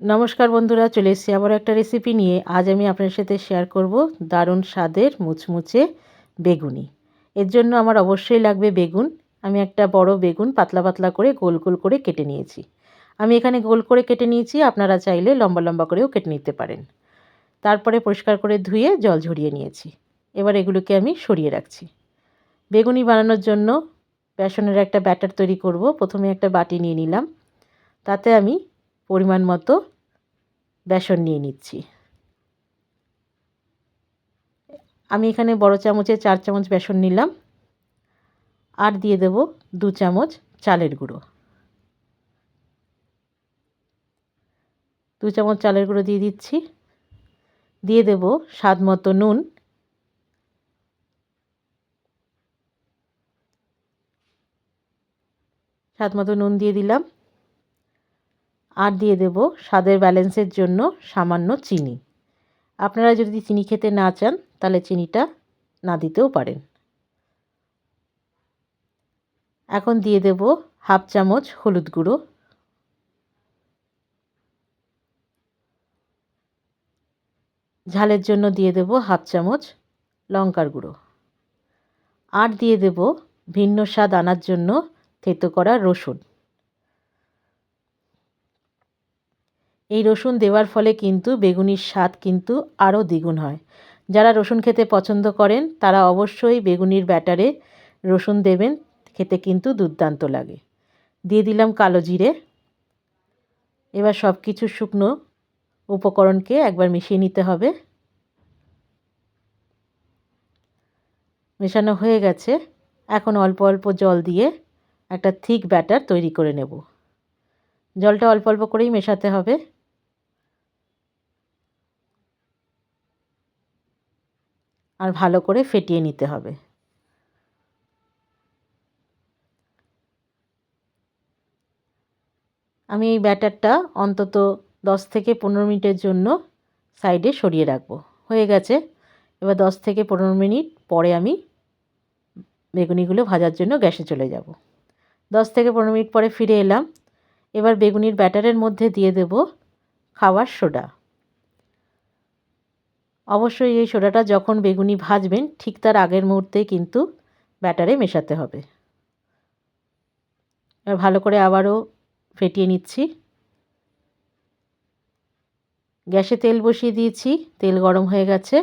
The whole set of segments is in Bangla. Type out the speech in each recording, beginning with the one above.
নমস্কার বন্ধুরা, চলে এসেছি আবার একটা রেসিপি নিয়ে। আজ আমি আপনার সাথে শেয়ার করব দারুণ স্বাদের মুচমুচে বেগুনি। এর জন্য আমার অবশ্যই লাগবে বেগুন। আমি একটা বড় বেগুন পাতলা পাতলা করে গোল গোল করে কেটে নিয়েছি। আমি এখানে গোল করে কেটে নিয়েছি, আপনারা চাইলে লম্বা লম্বা করেও কেটে নিতে পারেন। তারপরে পরিষ্কার করে ধুয়ে জল ঝরিয়ে নিয়েছি। এবার এগুলোকে আমি সরিয়ে রাখছি। বেগুনি বানানোর জন্য বেসনের একটা ব্যাটার তৈরি করব। প্রথমে একটা বাটি নিয়ে নিলাম। তাতে আমি পরিমাণ মতো বেসন নিয়ে নিচ্ছি। আমি এখানে বড় চামচে চার চামচ বেসন নিলাম। আর দিয়ে দেব দু চামচ চালের গুঁড়ো। দু চামচ চালের গুঁড়ো দিয়ে দিচ্ছি। দিয়ে দেব স্বাদ মতো নুন। স্বাদ মতো নুন দিয়ে দিলাম। দিয়ে দেব স্বাদের ব্যালেন্সের জন্য সামান্য চিনি। আপনারা যদি চিনি খেতে না চান, তাহলে চিনিটা না দিতেও পারেন। এখন দিয়ে দেব হাফ চামচ হলুদ গুঁড়ো। ঝালের জন্য দিয়ে দেব হাফ চামচ লঙ্কার গুঁড়ো। আর দিয়ে দেব ভিন্ন স্বাদ আনার জন্য থেতো করা রসুন। এই রসুন দেওয়ার ফলে কিন্তু বেগুনির স্বাদ কিন্তু আরও দ্বিগুণ হয়। যারা রসুন খেতে পছন্দ করেন, তারা অবশ্যই বেগুনির ব্যাটারে রসুন দেবেন, খেতে কিন্তু দুর্দান্ত লাগে। দিয়ে দিলাম কালো জিরে। এবার সব কিছু শুকনো উপকরণকে একবার মিশিয়ে নিতে হবে। মেশানো হয়ে গেছে। এখন অল্প অল্প জল দিয়ে একটা থিক ব্যাটার তৈরি করে নেব। জলটা অল্প অল্প করেই মেশাতে হবে। আর ভালো করে ফেটিয়ে নিতে হবে। আমি এই ব্যাটারটা অন্তত দশ থেকে পনেরো মিনিটের জন্য সাইডে সরিয়ে রাখব। হয়ে গেছে। এবার দশ থেকে পনেরো মিনিট পরে আমি বেগুনিগুলো ভাজার জন্য গ্যাসে চলে যাব। দশ থেকে পনেরো মিনিট পরে ফিরে এলাম। এবার বেগুনির ব্যাটারের মধ্যে দিয়ে দেব খাওয়ার সোডা। অবশ্যই এই সোডাটা যখন বেগুনি ভাজবেন, ঠিক তার আগের মুহূর্তে কিন্তু ব্যাটারে মেশাতে হবে। ভালো করে আবারও ফেটিয়ে নিচ্ছি। গ্যাসে তেল বসিয়ে দিয়েছি, তেল গরম হয়ে গেছে।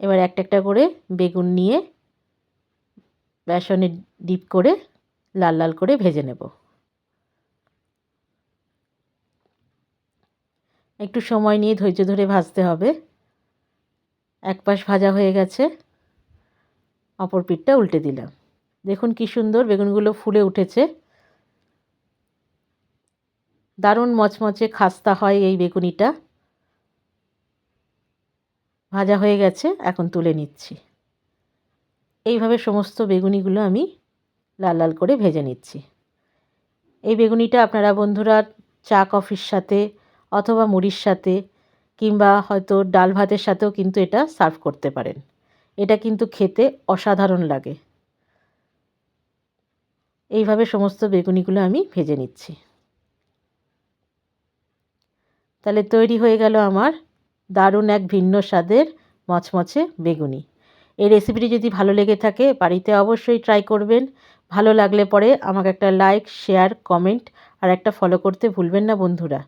এবার একটা একটা করে বেগুন নিয়ে বেসনে ডিপ করে লাল লাল করে ভেজে নেব। একটু সময় নিয়ে ধৈর্য ধরে ভাজতে হবে। এক পাশ ভাজা হয়ে গেছে। অপর পিঠটা উল্টে দিলাম। দেখুন কি সুন্দর বেগুনগুলো ফুলে উঠেছে। দারুণ মচমচে খাস্তা হয় এই বেগুনিটা। ভাজা হয়ে গেছে, এখন তুলে নিচ্ছি। এইভাবে সমস্ত বেগুনিগুলো আমি লাল লাল করে ভেজে নিচ্ছি। এই বেগুনিটা আপনারা বন্ধুরা চা কফির সাথে অথবা মুড়ির সাথে কিংবা হয়তো ডাল ভাতের সাথেও কিন্তু এটা সার্ভ করতে পারেন। এটা কিন্তু খেতে অসাধারণ লাগে। এইভাবে সমস্ত বেগুনিগুলো আমি ভেজে নিচ্ছি। তাহলে তৈরি হয়ে গেল আমার দারুণ এক ভিন্ন স্বাদের মচমচে বেগুনি। এই রেসিপিটি যদি ভালো লেগে থাকে বাড়িতে অবশ্যই ট্রাই করবেন। ভালো লাগলে পরে আমাকে একটা লাইক, শেয়ার, কমেন্ট আর একটা ফলো করতে ভুলবেন না বন্ধুরা।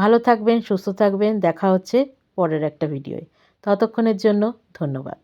ভালো থাকবেন সুস্থ থাকবেন। দেখা হচ্ছে পরের একটা ভিডিওয়। ততক্ষণের জন্য ধন্যবাদ।